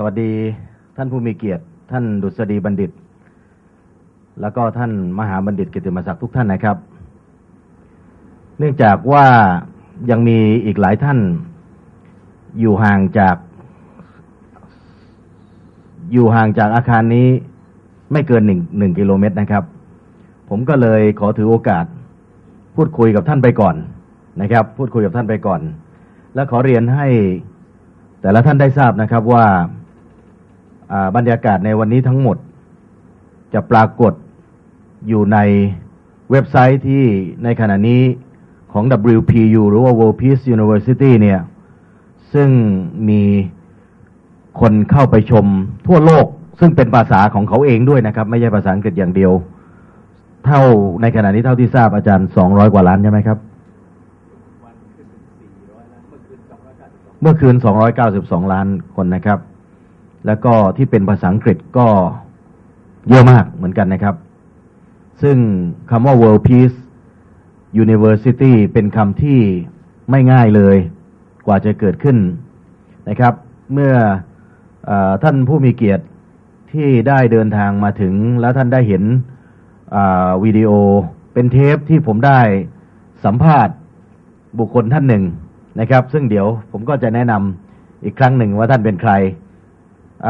สวัสดีท่านผู้มีเกียรติ ท่านดุษฎีบัณฑิต แล้วก็ท่านมหาบัณฑิตกิตติมศักดิ์ทุกท่านนะครับ เนื่องจากว่ายังมีอีกหลายท่านอยู่ห่างจาก อยู่ห่างจากอาคารนี้ไม่เกินหนึ่งหนึ่งกิโลเมตรนะครับ ผมก็เลยขอถือโอกาส พูดคุยกับท่านไปก่อนนะครับ พูดคุยกับท่านไปก่อน และขอเรียนให้แต่ละท่านได้ทราบนะครับว่า บรรยากาศในวันนี้ทั้งหมด จะปรากฏอยู่ในเว็บไซต์ที่ในขณะนี้ของ WPU หรือว่า World Peace University เนี่ย ซึ่งมีคนเข้าไปชมทั่วโลก ซึ่งเป็นภาษาของเขาเองด้วยนะครับ ไม่ใช่ภาษาอังกฤษอย่างเดียว เท่าในขณะนี้เท่าที่ทราบอาจารย์ 200 กว่าล้านใช่ไหมครับ เมื่อคืน 292 ล้านคนนะครับ แล้วก็ที่เป็นภาษาอังกฤษก็เยอะมากเหมือนกันนะครับ ซึ่งคำว่า World Peace University เป็นคำที่ไม่ง่ายเลยกว่าจะเกิดขึ้นนะครับ เมื่ออท่านผู้มีเกียรติที่ได้เดินทางมาถึง แล้วท่านได้เห็นวิดีโอเป็นเทปที่ผมได้สัมภาษณ์บุคคลท่านหนึ่งนะครับ ซึ่งเดี๋ยวผมก็จะแนะนำอีกครั้งหนึ่งว่าท่านเป็นใคร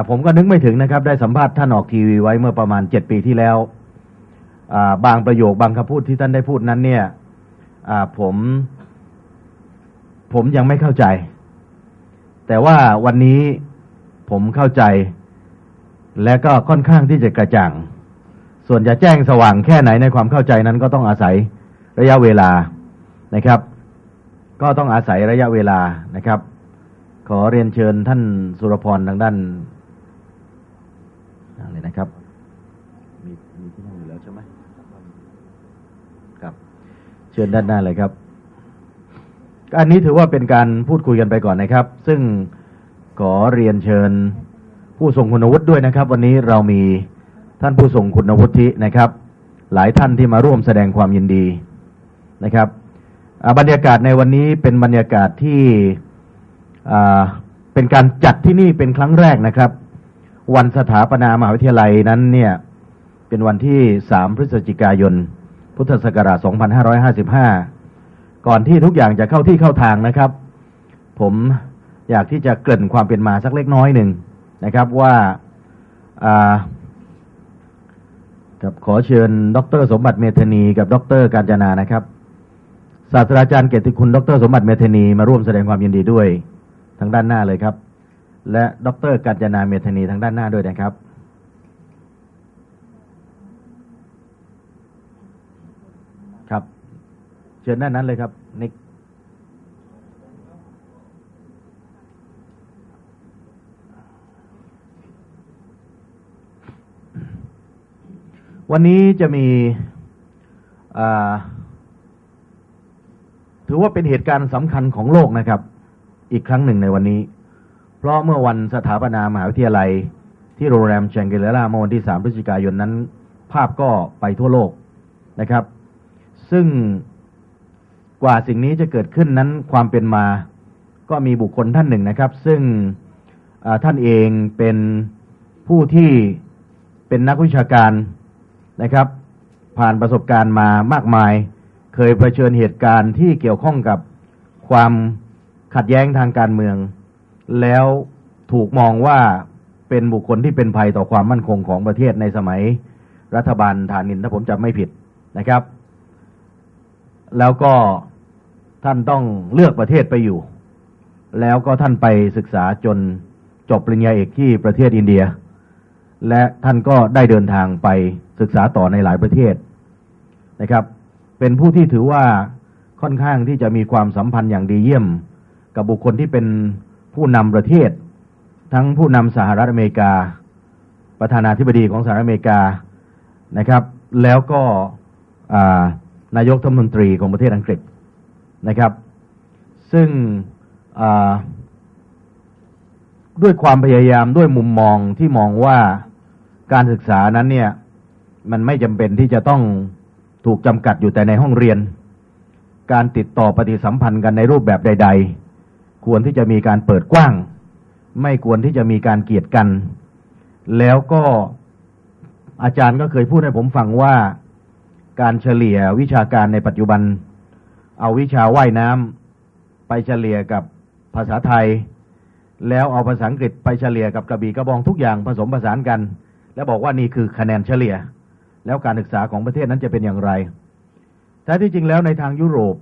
ผมก็นึกไม่ถึงนะครับ ได้สัมภาษณ์ท่านออกทีวีไว้เมื่อประมาณเจ็ดปีที่แล้ว บางประโยคบางคำพูดที่ท่านได้พูดนั้นเนี่ยผมผมยังไม่เข้าใจ แต่ว่าวันนี้ผมเข้าใจ และก็ค่อนข้างที่จะกระจ่าง ส่วนจะแจ้งสว่างแค่ไหนในความเข้าใจนั้นก็ต้องอาศัยระยะเวลานะครับ ก็ต้องอาศัยระยะเวลานะครับ ขอเรียนเชิญท่านสุรพรทางด้าน นั่งเลยนะครับ มีมีที่นั่งอยู่แล้วใช่ไหมครับ เชิญด้านหน้าเลยครับ อันนี้ถือว่าเป็นการพูดคุยกันไปก่อนนะครับ ซึ่งขอเรียนเชิญผู้ทรงคุณวุฒิด้วยนะครับ วันนี้เรามีท่านผู้ทรงคุณวุฒินะครับ หลายท่านที่มาร่วมแสดงความยินดีนะครับอ่าบรรยากาศในวันนี้เป็นบรรยากาศที่เป็นการจัดที่นี่เป็นครั้งแรกนะครับ วันสถาปนามหาวิทยาลัยนั้นเนี่ยเป็นวันที่ 3 พฤศจิกายน พุทธศักราช 2555 ก่อนที่ทุกอย่างจะเข้าที่เข้าทางนะครับ ผมอยากที่จะเกริ่นความเป็นมาสักเล็กน้อยหนึ่งนะครับว่ากับขอเชิญ ดร สมบัติเมธานีกับ ดร การจนานะครับ ศาสตราจารย์เกียรติคุณ ดร สมบัติเมธานีมาร่วมแสดงความยินดีด้วยทางด้านหน้าเลยครับ และดรการจนาเมธนีทางด้านหน้าด้วยนะครับ ครับ เชิญด้านนั้นเลยครับนิกวันนี้จะมีถือว่าเป็นเหตุการณ์สำคัญของโลกนะครับ อีกครั้งหนึ่งในวันนี้ เพราะเมื่อวันสถาปนามหาวิทยาลัย ที่โรงแรมแชงเกลล่าเมื่อวันที่ 3 พฤศจิกายนนั้น ภาพก็ไปทั่วโลกนะครับ ซึ่งกว่าสิ่งนี้จะเกิดขึ้นนั้นความเป็นมาก็มีบุคคลท่านหนึ่งนะครับ ซึ่งท่านเองเป็นผู้ที่เป็นนักวิชาการนะครับ ผ่านประสบการณ์มามากมาย เคยเผชิญเหตุการณ์ที่เกี่ยวข้องกับความขัดแย้งทางการเมือง แล้วถูกมองว่าเป็นบุคคลที่เป็นภัยต่อความมั่นคงของประเทศในสมัยรัฐบาลฐานินถ้าผมจำไม่ผิดนะครับ แล้วก็ท่านต้องเลือกประเทศไปอยู่ แล้วก็ท่านไปศึกษาจนจบปริญญาเอกที่ประเทศอินเดีย และท่านก็ได้เดินทางไปศึกษาต่อในหลายประเทศนะครับ เป็นผู้ที่ถือว่าค่อนข้างที่จะมีความสัมพันธ์อย่างดีเยี่ยม กับบุคคลที่เป็น ผู้นำประเทศ ทั้งผู้นำสหรัฐอเมริกา ประธานาธิบดีของสหรัฐอเมริกานะครับ แล้วก็นายกรัฐมนตรีของประเทศอังกฤษนะครับ ซึ่งด้วยความพยายามด้วยมุมมองที่มองว่าการศึกษานั้นเนี่ยมันไม่จำเป็นที่จะต้องถูกจำกัดอยู่แต่ในห้องเรียน การติดต่อปฏิสัมพันธ์กันในรูปแบบใด ๆ ควรที่จะมีการเปิดกว้าง ไม่ควรที่จะมีการเกลียดกัน แล้วก็อาจารย์ก็เคยพูดให้ผมฟังว่าการเฉลี่ยวิชาการในปัจจุบัน เอาวิชาว่ายน้ำไปเฉลี่ยกับภาษาไทย แล้วเอาภาษาอังกฤษไปเฉลี่ยกับกระบี่กระบองทุกอย่างผสมผสานกัน แล้วบอกว่านี่คือคะแนนเฉลี่ย แล้วการศึกษาของประเทศนั้นจะเป็นอย่างไรแท้ที่จริงแล้วในทางยุโรป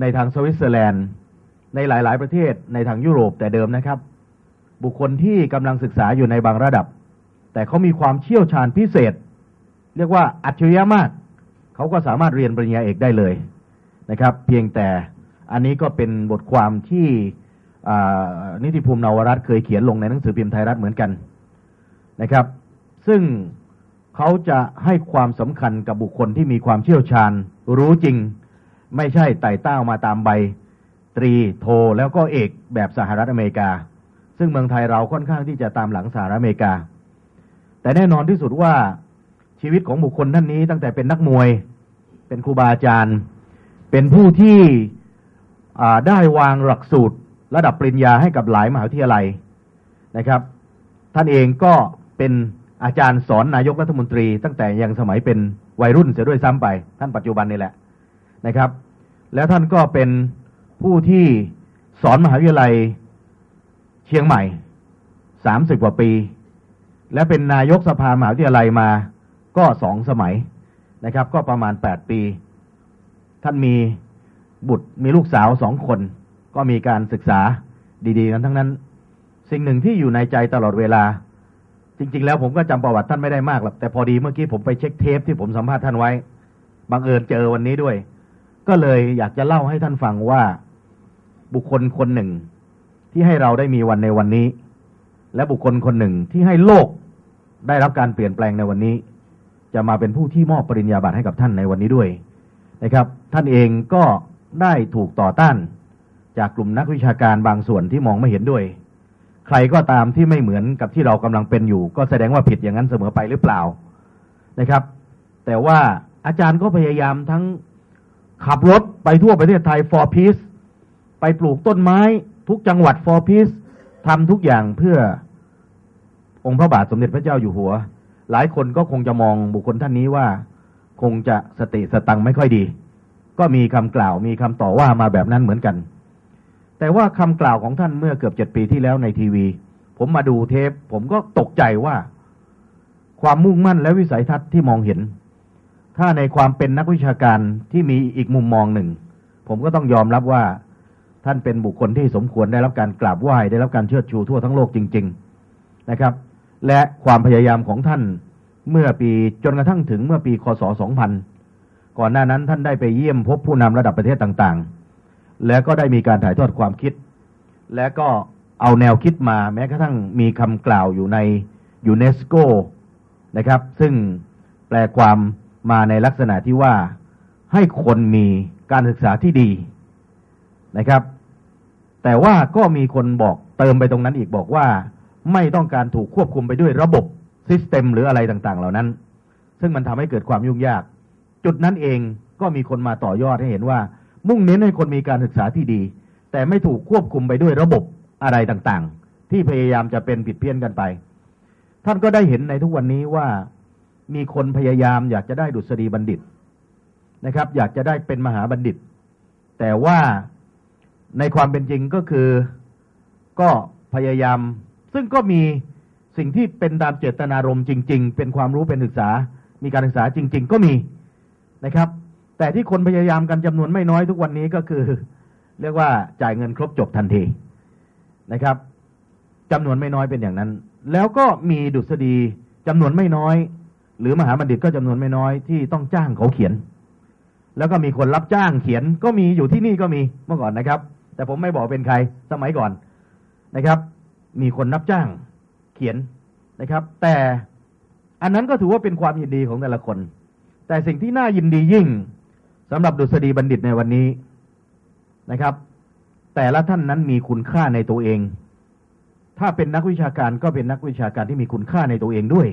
ในทางสวิตเซอร์แลนด์ ในหลาย ๆ ประเทศในทางยุโรปแต่เดิมนะครับ บุคคลที่กำลังศึกษาอยู่ในบางระดับ แต่เขามีความเชี่ยวชาญพิเศษ เรียกว่าอัจฉริยะมาก เขาก็สามารถเรียนปริญญาเอกได้เลยนะครับ เพียงแต่อันนี้ก็เป็นบทความที่นิติภูมินวรัตนเคยเขียนลงในหนังสือพิมพ์ไทยรัฐเหมือนกันนะครับ ซึ่งเขาจะให้ความสำคัญกับบุคคลที่มีความเชี่ยวชาญ รู้จริง ไม่ใช่ไต่เต้ามาตามใบ ตรีโทแล้วก็เอกแบบสหรัฐอเมริกา ซึ่งเมืองไทยเราค่อนข้างที่จะตามหลังสหรัฐอเมริกา แต่แน่นอนที่สุดว่าชีวิตของบุคคลท่านนี้ตั้งแต่เป็นนักมวย เป็นครูบาอาจารย์ เป็นผู้ที่ได้วางหลักสูตรระดับปริญญาให้กับหลายมหาวิทยาลัยนะครับ ท่านเองก็เป็นอาจารย์สอนนายกรัฐมนตรี ตั้งแต่ยังสมัยเป็นวัยรุ่นเสียด้วยซ้ำไป ท่านปัจจุบันนี่แหละนะครับ แล้วท่านก็เป็น ผู้ที่สอนมหาวิทยาลัยเชียงใหม่สามสิบกว่าปี และเป็นนายกสภามหาวิทยาลัยมาก็สองสมัยนะครับ ก็ประมาณแปดปี ท่านมีบุตรมีลูกสาวสองคน ก็มีการศึกษาดีๆกันทั้งนั้น สิ่งหนึ่งที่อยู่ในใจตลอดเวลา จริง ๆ แล้วผมก็จำประวัติท่านไม่ได้มากหรอกแต่พอดีเมื่อกี้ผมไปเช็คเทปที่ผมสัมภาษณ์ท่านไว้บังเอิญเจอวันนี้ด้วย ก็เลยอยากจะเล่าให้ท่านฟังว่า บุคคลคนหนึ่ง ที่ให้เราได้มีวันในวันนี้ และบุคคลคนหนึ่งที่ให้โลกได้รับการเปลี่ยนแปลงในวันนี้ จะมาเป็นผู้ที่มอบปริญญาบัตรให้กับท่านในวันนี้ด้วยนะครับ ท่านเองก็ได้ถูกต่อต้าน จากกลุ่มนักวิชาการบางส่วนที่มองไม่เห็นด้วย ใครก็ตามที่ไม่เหมือนกับที่เรากำลังเป็นอยู่ ก็แสดงว่าผิดอย่างนั้นเสมอไปหรือเปล่านะครับ แต่ว่าอาจารย์ก็พยายามทั้งขับรถไปทั่วประเทศไทย for peace ไปปลูกต้นไม้ทุกจังหวัด for peace ทำทุกอย่างเพื่อองค์พระบาทสมเด็จพระเจ้าอยู่หัว หลายคนก็คงจะมองบุคคลท่านนี้ว่า คงจะสติสตังไม่ค่อยดี ก็มีคำกล่าวมีคำต่อว่ามาแบบนั้นเหมือนกัน แต่ว่าคำกล่าวของท่านเมื่อเกือบเจ็ดปีที่แล้วในทีวี ผมมาดูเทป ผมก็ตกใจว่า ความมุ่งมั่นและวิสัยทัศน์ที่มองเห็น ถ้าในความเป็นนักวิชาการที่มีอีกมุมมองหนึ่ง ผมก็ต้องยอมรับว่า ท่านเป็นบุคคลที่สมควรได้รับการกราบไหว้ได้รับการเชิดชูทั่วทั้งโลกจริง ๆนะครับ และความพยายามของท่านเมื่อปีจนกระทั่งถึงเมื่อปีคศ 2000 ก่อนหน้านั้นท่านได้ไปเยี่ยมพบผู้นำระดับประเทศต่างๆ แล้วก็ได้มีการถ่ายทอดความคิด และก็เอาแนวคิดมาแม้กระทั่งมีคำกล่าวอยู่ในยูเนสโกนะครับ ซึ่งแปลความมาในลักษณะที่ว่าให้คนมีการศึกษาที่ดีนะครับ แต่ว่าก็มีคนบอกเติมไปตรงนั้นอีกบอกว่าไม่ต้องการถูกควบคุมไปด้วยระบบซิสเต็มหรืออะไรต่างๆ เหล่านั้น ซึ่งมันทำให้เกิดความยุ่งยาก จุดนั้นเองก็มีคนมาต่อยอดให้เห็นว่า มุ่งเน้นให้คนมีการศึกษาที่ดี แต่ไม่ถูกควบคุมไปด้วยระบบอะไรต่างๆ ที่พยายามจะเป็นผิดเพี้ยนกันไป ท่านก็ได้เห็นในทุกวันนี้ว่ามีคนพยายามอยากจะได้ดุษฎีบัณฑิตนะครับ อยากจะได้เป็นมหาบัณฑิต แต่ว่า ในความเป็นจริงก็คือก็พยายาม ซึ่งก็มีสิ่งที่เป็นตามเจตนารมณ์จริง ๆ เป็นความรู้เป็นศึกษา มีการศึกษาจริง ๆ ก็มีนะครับ แต่ที่คนพยายามกันจำนวนไม่น้อยทุกวันนี้ก็คือ เรียกว่าจ่ายเงินครบจบทันทีนะครับจำนวนไม่น้อยเป็นอย่างนั้น แล้วก็มีดุษฎีจำนวนไม่น้อย หรือมหาบัณฑิตก็จำนวนไม่น้อยที่ต้องจ้างเขาเขียน แล้วก็มีคนรับจ้างเขียนก็มีอยู่ที่นี่ก็มีเมื่อก่อนนะครับ แต่ผมไม่บอกเป็นใครสมัยก่อนนะครับ มีคนรับจ้างเขียนนะครับ แต่อันนั้นก็ถือว่าเป็นความยินดีของแต่ละคน แต่สิ่งที่น่ายินดียิ่งสำหรับดุษฎีบัณฑิตในวันนี้นะครับ แต่ละท่านนั้นมีคุณค่าในตัวเอง ถ้าเป็นนักวิชาการก็เป็นนักวิชาการที่มีคุณค่าในตัวเองด้วย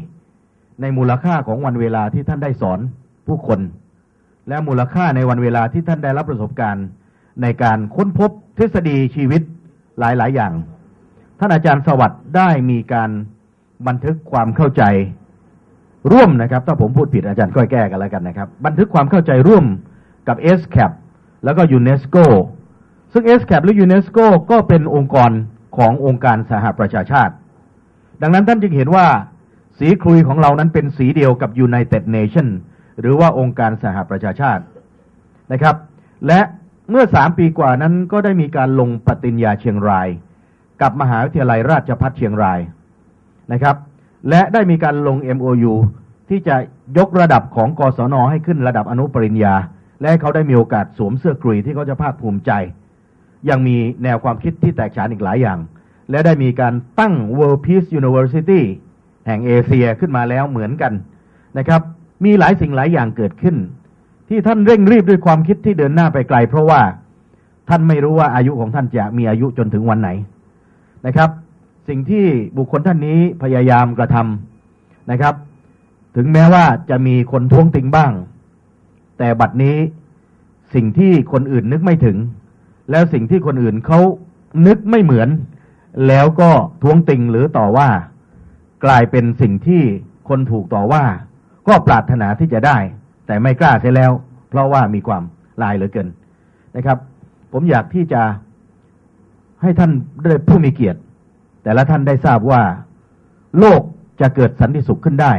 ในมูลค่าของวันเวลาที่ท่านได้สอนผู้คน และมูลค่าในวันเวลาที่ท่านได้รับประสบการณ์ในการค้นพบ ทฤษฎีชีวิตหลาย ๆ อย่าง ท่านอาจารย์สวัสด์ได้มีการบันทึกความเข้าใจร่วมนะครับ ถ้าผมพูดผิดอาจารย์ก็แก้กันแล้วกันนะครับ บันทึกความเข้าใจร่วมกับ s c a p แล้วก็ยูเนสโกซึ่ง s c a p หรือยูเนสโกก็เป็นองค์กรขององค์การสหประชาชาติ ดังนั้นท่านจึงเห็นว่าสีครุยของเรานั้นเป็นสีเดียวกับ United Nation หรือว่าองค์การสหประชาชาตินะครับ และ เมื่อสามปีกว่านั้นก็ได้มีการลงปฏิญญาเชียงราย กับมหาวิทยาลัยราชภัฏเชียงรายนะครับ และได้มีการลง MOU ที่จะยกระดับของกศนให้ขึ้นระดับอนุปริญญา และให้เขาได้มีโอกาสสวมเสื้อกรุยที่เขาจะภาคภูมิใจ ยังมีแนวความคิดที่แตกฉานอีกหลายอย่าง และได้มีการตั้ง World Peace University แห่งเอเชียขึ้นมาแล้วเหมือนกันนะครับ มีหลายสิ่งหลายอย่างเกิดขึ้น ที่ท่านเร่งรีบด้วยความคิดที่เดินหน้าไปไกล เพราะว่าท่านไม่รู้ว่าอายุของท่านจะมีอายุจนถึงวันไหนนะครับ สิ่งที่บุคคลท่านนี้พยายามกระทำนะครับ ถึงแม้ว่าจะมีคนท้วงติงบ้าง แต่บัดนี้สิ่งที่คนอื่นนึกไม่ถึง แล้วสิ่งที่คนอื่นเขานึกไม่เหมือน แล้วก็ท้วงติงหรือต่อว่า กลายเป็นสิ่งที่คนถูกต่อว่า ก็ปรารถนาที่จะได้ แต่ไม่กล้าเสียแล้ว เพราะว่ามีความลายเหลือเกินนะครับ ผมอยากที่จะให้ท่านได้ผู้มีเกียรติ แต่ละท่านได้ทราบว่า โลกจะเกิดสันติสุขขึ้นได้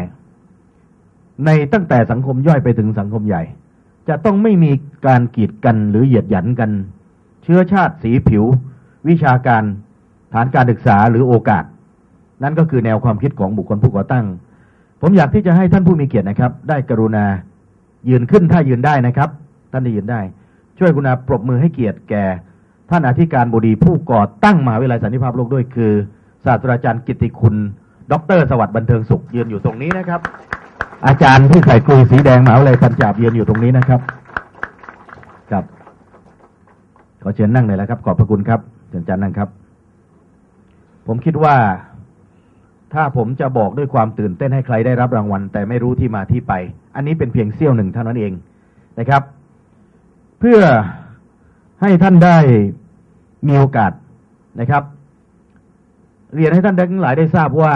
ในตั้งแต่สังคมย่อยไปถึงสังคมใหญ่ จะต้องไม่มีการกีดกันหรือเหยียดหยันกัน เชื้อชาติสีผิว วิชาการฐานการศึกษาหรือโอกาส นั่นก็คือแนวความคิดของบุคคลผู้ก่อตั้ง ผมอยากที่จะให้ท่านผู้มีเกียรตินะครับ ได้กรุณา ยืนขึ้นถ้ายืนได้นะครับ ท่านที่ยืนได้ ช่วยกรุณาปรบมือให้เกียรติแก่ ท่านอธิการบดีผู้ก่อตั้งมหาวิทยาลัยสันติภาพโลกด้วยคือ ศาสตราจารย์กิติคุณ ดร สวัสดิ์บันเทิงสุขยืนอยู่ตรงนี้นะครับ อาจารย์ที่ใส่กลุยสีแดงมหาวิทยาลัยปัญจาบยืนอยู่ตรงนี้นะครับครับขอเชิญนั่งเลยแล้วครับ ขอบพระคุณครับเชิญอาจารย์นั่งครับ ผมคิดว่า ถ้าผมจะบอกด้วยความตื่นเต้นให้ใครได้รับรางวัล แต่ไม่รู้ที่มาที่ไป อันนี้เป็นเพียงเสี้ยวหนึ่งเท่านั้นเองนะครับ เพื่อให้ท่านได้มีโอกาสนะครับ เรียนให้ท่านทั้งหลายได้ทราบว่า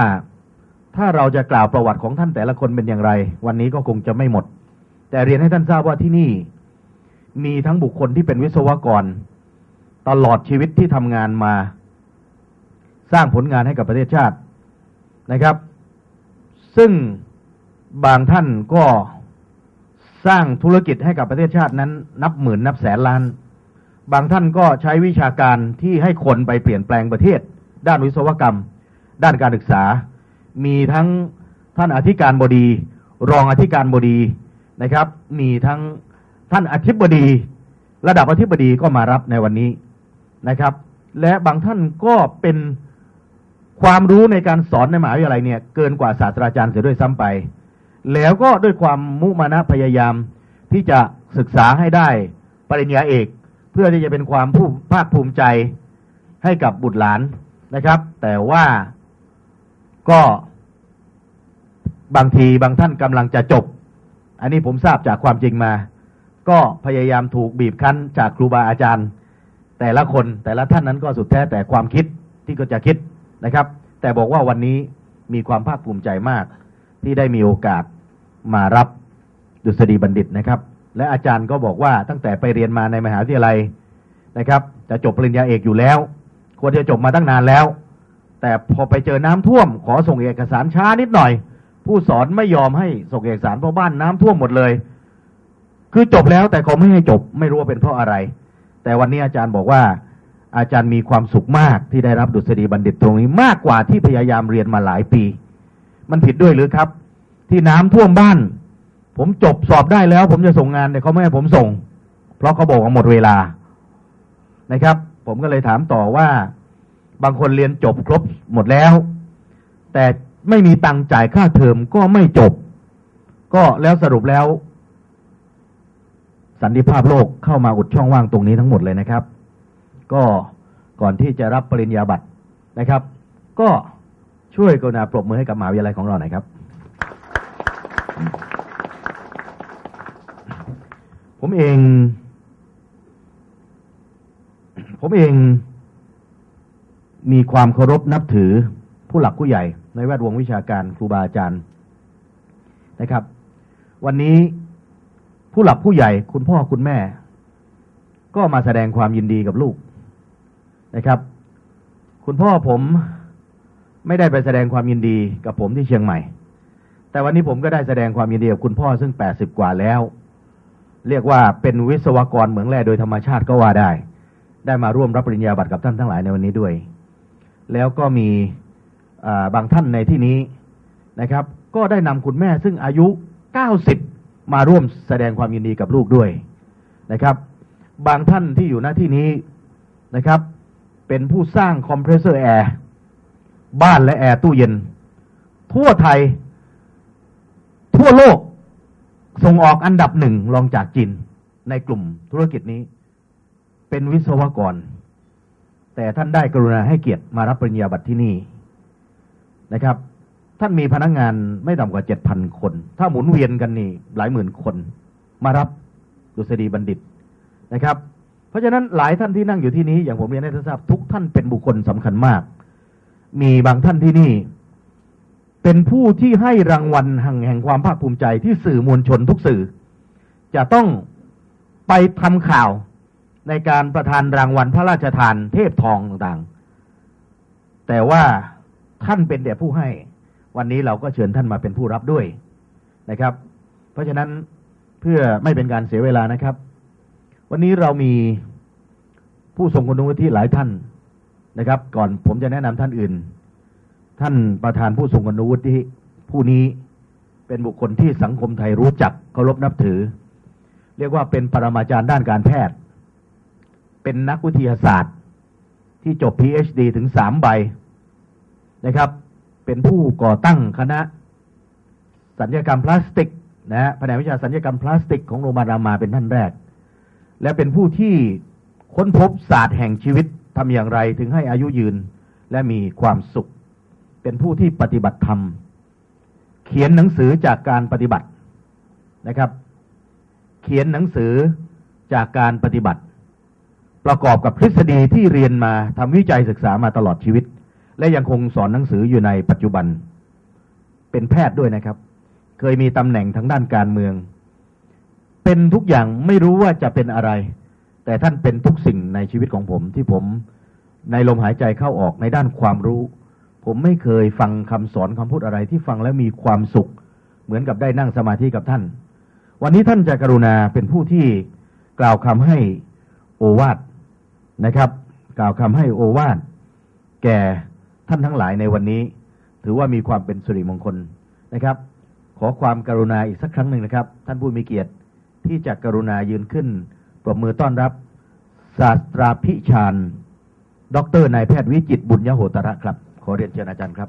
ถ้าเราจะกล่าวประวัติของท่านแต่ละคนเป็นอย่างไร วันนี้ก็คงจะไม่หมด แต่เรียนให้ท่านทราบว่าที่นี่มีทั้งบุคคลที่เป็นวิศวกร ตลอดชีวิตที่ทำงานมา สร้างผลงานให้กับประเทศชาติ นะครับ ซึ่งบางท่านก็สร้างธุรกิจให้กับประเทศชาตินั้น นับหมื่นนับแสนล้าน บางท่านก็ใช้วิชาการที่ให้คนไปเปลี่ยนแปลงประเทศ ด้านวิศวกรรม ด้านการศึกษา มีทั้งท่านอธิการบดี รองอธิการบดีนะครับ มีทั้งท่านอธิบดี ระดับอธิบดีก็มารับในวันนี้นะครับ และบางท่านก็เป็น ความรู้ในการสอนในมหาวิทยาลัยเนี่ยเกินกว่าศาสตราจารย์เสียด้วยซ้ำไป แล้วก็ด้วยความมุมานะพยายามที่จะศึกษาให้ได้ปริญญาเอก เพื่อที่จะเป็นความผู้ภาคภูมิใจให้กับบุตรหลานนะครับ แต่ว่าก็บางทีบางท่านกำลังจะจบ อันนี้ผมทราบจากความจริงมา ก็พยายามถูกบีบคั้นจากครูบาอาจารย์ แต่ละคนแต่ละท่านนั้นก็สุดแท้แต่ความคิดที่ก็จะคิด นะครับ แต่บอกว่าวันนี้มีความภาคภูมิใจมาก ที่ได้มีโอกาสมารับดุษฎีบัณฑิตนะครับ และอาจารย์ก็บอกว่าตั้งแต่ไปเรียนมาในมหาวิทยาลัยนะครับ จะจบปริญญาเอกอยู่แล้ว ควรจะจบมาตั้งนานแล้ว แต่พอไปเจอน้ำท่วม ขอส่งเอกสารช้านิดหน่อย ผู้สอนไม่ยอมให้ส่งเอกสารเพราะบ้านน้ำท่วมหมดเลย คือจบแล้วแต่เขาไม่ให้จบไม่รู้ว่าเป็นเพราะอะไร แต่วันนี้อาจารย์บอกว่า อาจารย์มีความสุขมากที่ได้รับดุษฎีบัณฑิตตรงนี้มากกว่าที่พยายามเรียนมาหลายปี มันผิดด้วยหรือครับ ที่น้ำท่วมบ้าน ผมจบสอบได้แล้ว ผมจะส่งงานแต่เขาไม่ให้ผมส่ง เพราะเขาบอกว่าหมดเวลานะครับ ผมก็เลยถามต่อว่า บางคนเรียนจบครบหมดแล้ว แต่ไม่มีตังค์จ่ายค่าเทอมก็ไม่จบ ก็แล้วสรุปแล้ว สันติภาพโลกเข้ามาอุดช่องว่างตรงนี้ทั้งหมดเลยนะครับ ก็ก่อนที่จะรับปริญญาบัตรนะครับ ก็ช่วยกรุณาปรบมือให้กับมหาวิทยาลัยของเราหน่อยครับ ผมเอง ผมเองมีความเคารพนับถือผู้หลักผู้ใหญ่ ในแวดวงวิชาการครูบาอาจารย์นะครับ วันนี้ผู้หลักผู้ใหญ่คุณพ่อคุณแม่ ก็มาแสดงความยินดีกับลูก นะครับ คุณพ่อผมไม่ได้ไปแสดงความยินดีกับผมที่เชียงใหม่ แต่วันนี้ผมก็ได้แสดงความยินดีกับคุณพ่อซึ่ง80กว่าแล้ว เรียกว่าเป็นวิศวกรเหมืองแร่โดยธรรมชาติก็ว่าได้ ได้มาร่วมรับปริญญาบัตรกับท่านทั้งหลายในวันนี้ด้วย แล้วก็มีบางท่านในที่นี้นะครับ ก็ได้นำคุณแม่ซึ่งอายุ 90 มาร่วมแสดงความยินดีกับลูกด้วยนะครับ บางท่านที่อยู่หน้าที่นี้นะครับ เป็นผู้สร้างคอมเพรสเซอร์แอร์บ้านและแอร์ตู้เย็น ทั่วไทย ทั่วโลก ส่งออกอันดับหนึ่งรองจากจีนในกลุ่มธุรกิจนี้ เป็นวิศวกร แต่ท่านได้กรุณาให้เกียรติมารับปริญญาบัตรที่นี่นะครับ ท่านมีพนักงานไม่ต่ำกว่าเจ็ดพันคน ถ้าหมุนเวียนกันนี่หลายหมื่นคน มารับดุษฎีบัณฑิตนะครับ ราะฉะนั้นหลายท่านที่นั่งอยู่ที่นี้อย่างผมเรียนให้ท่านทราบทุกท่านเป็นบุคคลสำคัญมาก มีบางท่านที่นี่ เป็นผู้ที่ให้รางวัลแห่งแห่งความภาคภูมิใจที่สื่อมวลชนทุกสื่อ จะต้องไปทำข่าวในการประทานรางวัลพระราชทานเทพทองต่างๆ แต่ว่าท่านเป็นแต่ผู้ให้ วันนี้เราก็เชิญท่านมาเป็นผู้รับด้วยนะครับ เพราะฉะนั้นเพื่อไม่เป็นการเสียเวลานะครับ วันนี้เรามีผู้ทรงคุณวุฒิหลายท่านนะครับ ก่อนผมจะแนะนำท่านอื่น ท่านประธานผู้ทรงคุณวุฒิผู้นี้เป็นบุคคลที่สังคมไทยรู้จักเคารพนับถือ เรียกว่าเป็นปรมาจารย์ด้านการแพทย์ เป็นนักวิทยาศาสตร์ ที่จบ PhD ถึงสามใบนะครับ เป็นผู้ก่อตั้งคณะ สัญญกรรมพลาสติกนะฮะแผนกวิชาสัญญกรรมพลาสติกของโรงพยาบาลรามาเป็นท่านแรก และเป็นผู้ที่ค้นพบศาสตร์แห่งชีวิตทำอย่างไรถึงให้อายุยืนและมีความสุข เป็นผู้ที่ปฏิบัติธรรม เขียนหนังสือจากการปฏิบัตินะครับ เขียนหนังสือจากการปฏิบัติ ประกอบกับทฤษฎีที่เรียนมาทำวิจัยศึกษามาตลอดชีวิต และยังคงสอนหนังสืออยู่ในปัจจุบัน เป็นแพทย์ด้วยนะครับ เคยมีตำแหน่งทางด้านการเมือง เป็นทุกอย่างไม่รู้ว่าจะเป็นอะไร แต่ท่านเป็นทุกสิ่งในชีวิตของผมที่ผมในลมหายใจเข้าออกในด้านความรู้ ผมไม่เคยฟังคำสอนคำพูดอะไรที่ฟังแล้วมีความสุข เหมือนกับได้นั่งสมาธิกับท่าน วันนี้ท่านจะกรุณาเป็นผู้ที่กล่าวคำให้โอวาทนะครับ กล่าวคำให้โอวาทแก่ท่านทั้งหลายในวันนี้ ถือว่ามีความเป็นสิริมงคลนะครับ ขอความกรุณาอีกสักครั้งหนึ่งนะครับ ท่านผู้มีเกียรติ ที่จะกรุณายืนขึ้น ปรบมือต้อนรับ ศาสตราพิชาน ดรนายแพทย์วิจิตบุญยโหตระครับ ขอเรียนเชิญอาจารย์ครับ